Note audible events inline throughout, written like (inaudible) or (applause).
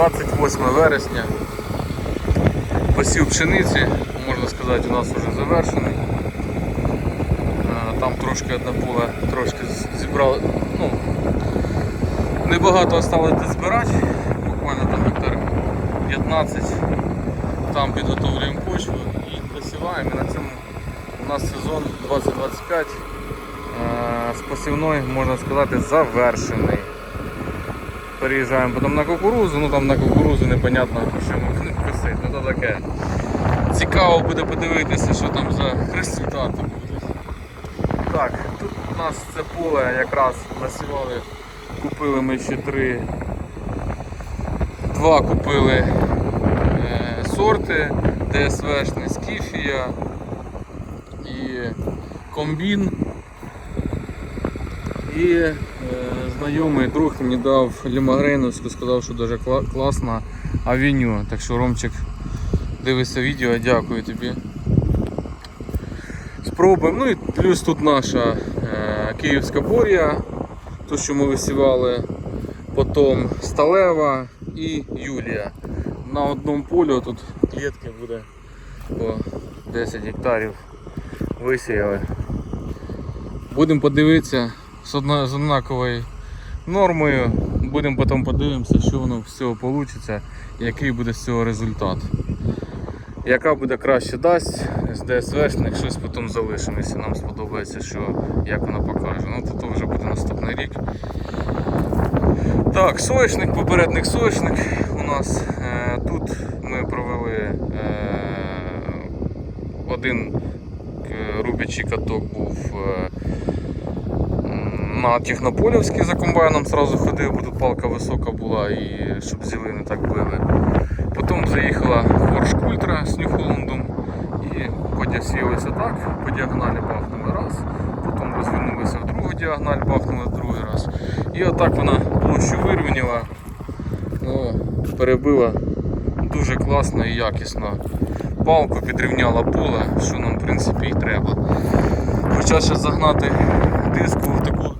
28 вересня. Посів пшениці, можна сказати, у нас вже завершений. Е, Там трошки одне поле трошки зібрали. Ну, небагато осталось збирати, буквально там гектар 15. Там підготовлюємо почву і посіваємо. І на цьому у нас сезон 2025 е, з посівної, можна сказати, завершений. Переїжджаємо потім на кукурузу, ну там на кукурузу непонятно, що будемо косити. Ну то таке. Цікаво буде подивитися, що там за результати будуть. Так, тут у нас це поле якраз насівали, купили ми ще три. Два купили е, сорти ДСВшний Скіфія і комбін. І е, знайомий друг мені дав лімагрейновську, сказав, що дуже кла- класна авеню. Так що Ромчик, дивися відео, дякую тобі. Спробуємо. Ну і плюс тут наша е, київська борія, ту, що ми висівали, потім сталева і Юлія. На одному полі тут клітки буде по 10 гектарів висіяли. Будемо подивитися з, одна, з однаковою нормою. Будемо потім подивимося, що воно з цього вийде, який буде з цього результат. Яка буде краще дасть з ДСВшних, щось потім залишимо, якщо нам сподобається, що, як вона покаже. Ну то, то вже буде наступний рік. Так, соєшник, попередник соєшник у нас. Е, тут ми провели е, один е, рубячий каток був на Технополівський за комбайном сразу ходив, бо тут палка висока була і щоб зіли не так били. Потім заїхала Хорш Ультра з Нью-Холландом і подясілися так, по діагоналі бахнули раз, потім розвернулися в другу діагональ, бахнули другий раз. І отак вона площу вирівняла, перебила дуже класно і якісно. Палку підрівняла поле, що нам в принципі і треба. Хоча ще загнати диску в таку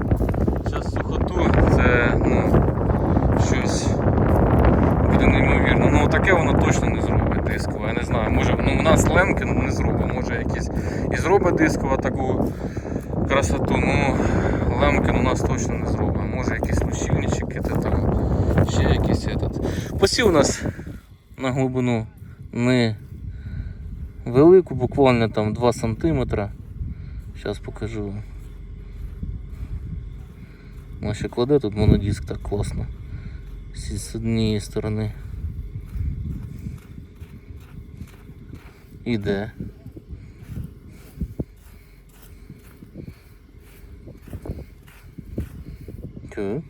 зараз сухоту, це ну, щось буде неймовірно. Ну таке воно точно не зробить дисково. Я не знаю, може ну, у нас лемки не зробить, може якісь і зробить дисково таку красоту, ну лемки у нас точно не зробить. Може якісь лучівнички, та там ще якийсь этот. Посів у нас на глибину не велику, буквально там 2 см. Зараз покажу. Ну, ще кладе тут монодиск так класно. З однієї сторони. Іде. Чую.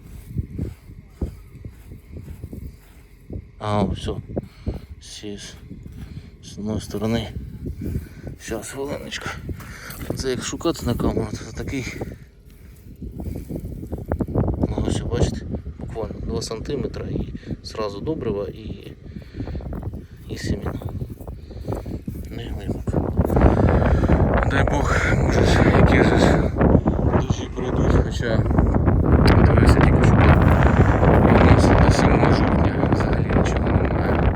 А, все. Сіж. З одної сторони. Зараз, хвилиночку. Це як шукати на камеру, це такий. Ну, ось бачите, буквально 2 см і сразу добрива і, і семена. Не глибоко. Дай Бог, може ж душі прийдуть, хоча дивився тільки що у нас до 7 жовтня взагалі нічого немає.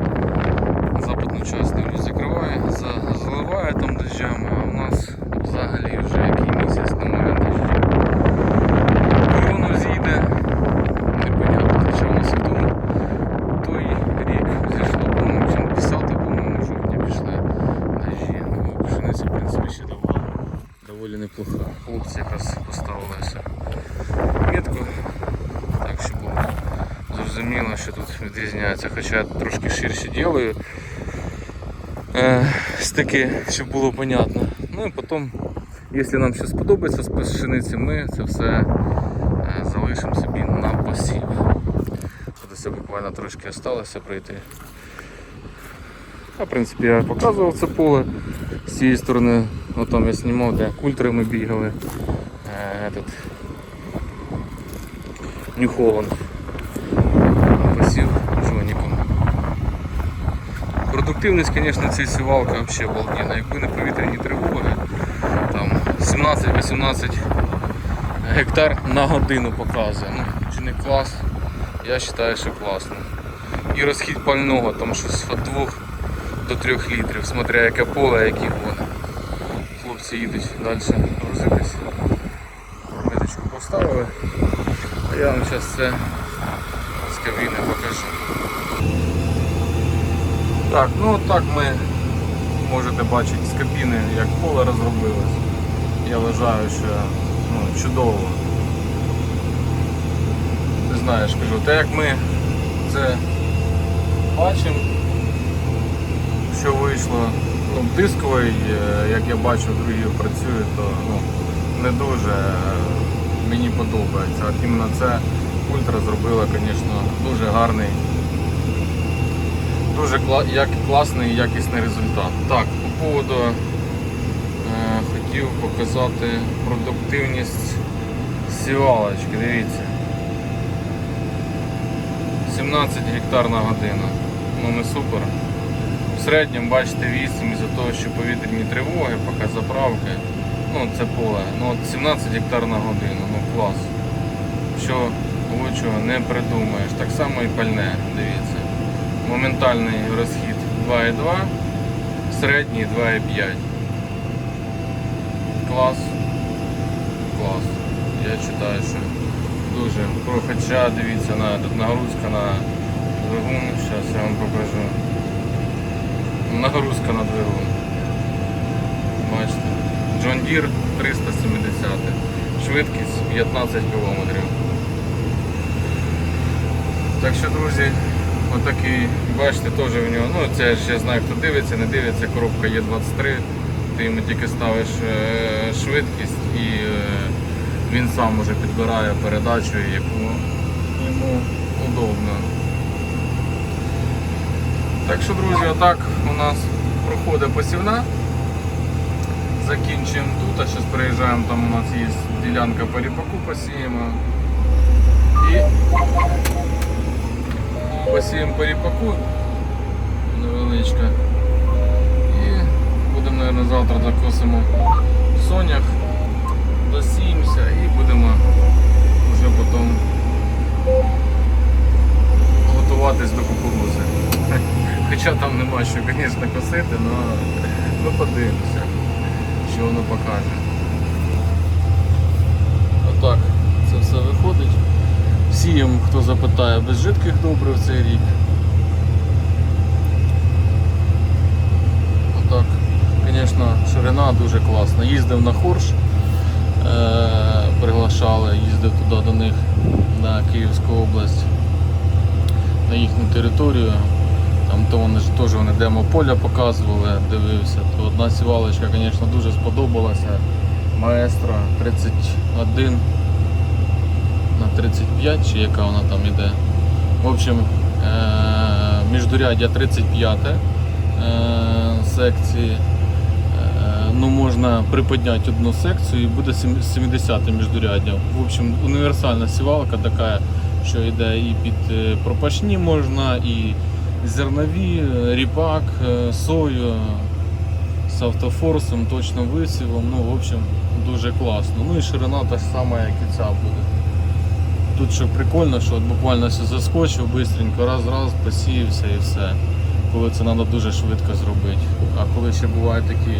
Западну частину дивлюсь, закриває, за- заливає там дощами, а у нас взагалі вже який місяць немає дощу. Коли воно зійде, непонятно, хоча у нас і тому той рік зійшло, по-моєму, чи на 10 по-моєму, жовтня пішли дощі. Ну, пшениця, в принципі, ще доволі, доволі неплоха. Хлопці якраз поставили все метку, так що було зрозуміло, що тут відрізняється, хоча я трошки ширше ділаю. Е, стики, щоб було понятно. Ну і потім, якщо нам щось сподобається з пшениці, ми це все е, залишимо собі на посів. Тут ось буквально трошки залишилося пройти. А в принципі я показував це поле з цієї сторони, ну там я знімав, де культри ми бігали. Е, этот, Нью-Холланд. Посів жоніком. Продуктивність, звісно, цієї сівалки взагалі обалденна. Якби не повітряні тривоги, там 17-18 гектар на годину показує. Ну, чи не клас? Я вважаю, що класно. І розхід пального, там щось від 2 до 3 літрів, смотря яке поле, які гони. Хлопці їдуть далі грузитись. Меточку поставили. А я вам зараз це з кабіни покажу. Так, ну так ми можете бачити з кабіни, як поле розробилось. Я вважаю, що ну, чудово. Не знаю, ж кажу, те як ми це бачимо, що вийшло. Ну, дисковий, е, як я бачу, другі працює, то ну, не дуже е, мені подобається. От іменно це ультра зробила, звісно, дуже гарний, дуже як, класний і якісний результат. Так, по поводу е, хотів показати продуктивність сівалочки, дивіться. 17 гектар на годину. Ну не супер. В середньому бачите 8 із-за того, що повітряні тривоги, поки заправки. Ну це поле. Ну от 17 гектар на годину, ну клас. Що лучшого не придумаєш. Так само і пальне, дивіться. Моментальний розхід 2,2, середній 2,5. Клас. Клас. Я вважаю, що дуже. Хоча дивіться на нагрузка на двигун, зараз я вам покажу. Нагрузка на двигун. Бачите. John Deere 370. Швидкість 15 км. Так що, друзі, отакий, бачите, теж в нього, ну це ж я знаю, хто дивиться, не дивиться, коробка є 23, ти йому тільки ставиш е, швидкість і е, він сам уже підбирає передачу, яку йому удобно. Так що, друзі, отак у нас проходить посівна. Закінчуємо тут, а зараз переїжджаємо, там у нас є ділянка по ріпаку посіємо. І посіємо по ріпаку невеличка. І будемо, мабуть, завтра закосимо сонях, досіємося і будемо вже потім готуватись до кукурузи. (laughs) Хоча там нема що, звісно, косити, але ми подивимося, що воно покаже. Отак це все виходить. Сіємо, хто запитає, без жидких добрив цей рік. Отак, звісно, ширина дуже класна. Їздив на Хорш, е- приглашали, їздив туди до них на Київську область, на їхню територію. Там то вони ж теж вони демо поля показували, дивився. То одна сівалочка, звісно, дуже сподобалася. Маестро 31 на 35, чи яка вона там іде. В общем, е- міждуряддя 35 е- секції. Е, Ну, можна приподняти одну секцію і буде сім- 70 міждуряддя. В общем, універсальна сівалка така, що йде і під пропашні можна, і зернові, ріпак, сою з автофорсом, точно висівом. Ну, в общем, дуже класно. Ну і ширина та сама, як і ця буде. Тут що прикольно, що от буквально все заскочив бистренько, раз-раз, посіявся і все. Коли це треба дуже швидко зробити. А коли ще бувають такі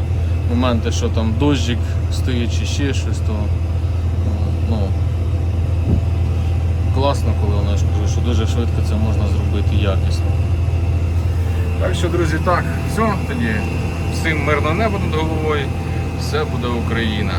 моменти, що там дощик стоїть чи ще щось, то ну, класно, коли вона ж кажу, що дуже швидко це можна зробити якісно. Так що, друзі, так, все, тоді всім мирного неба над головою, все буде Україна.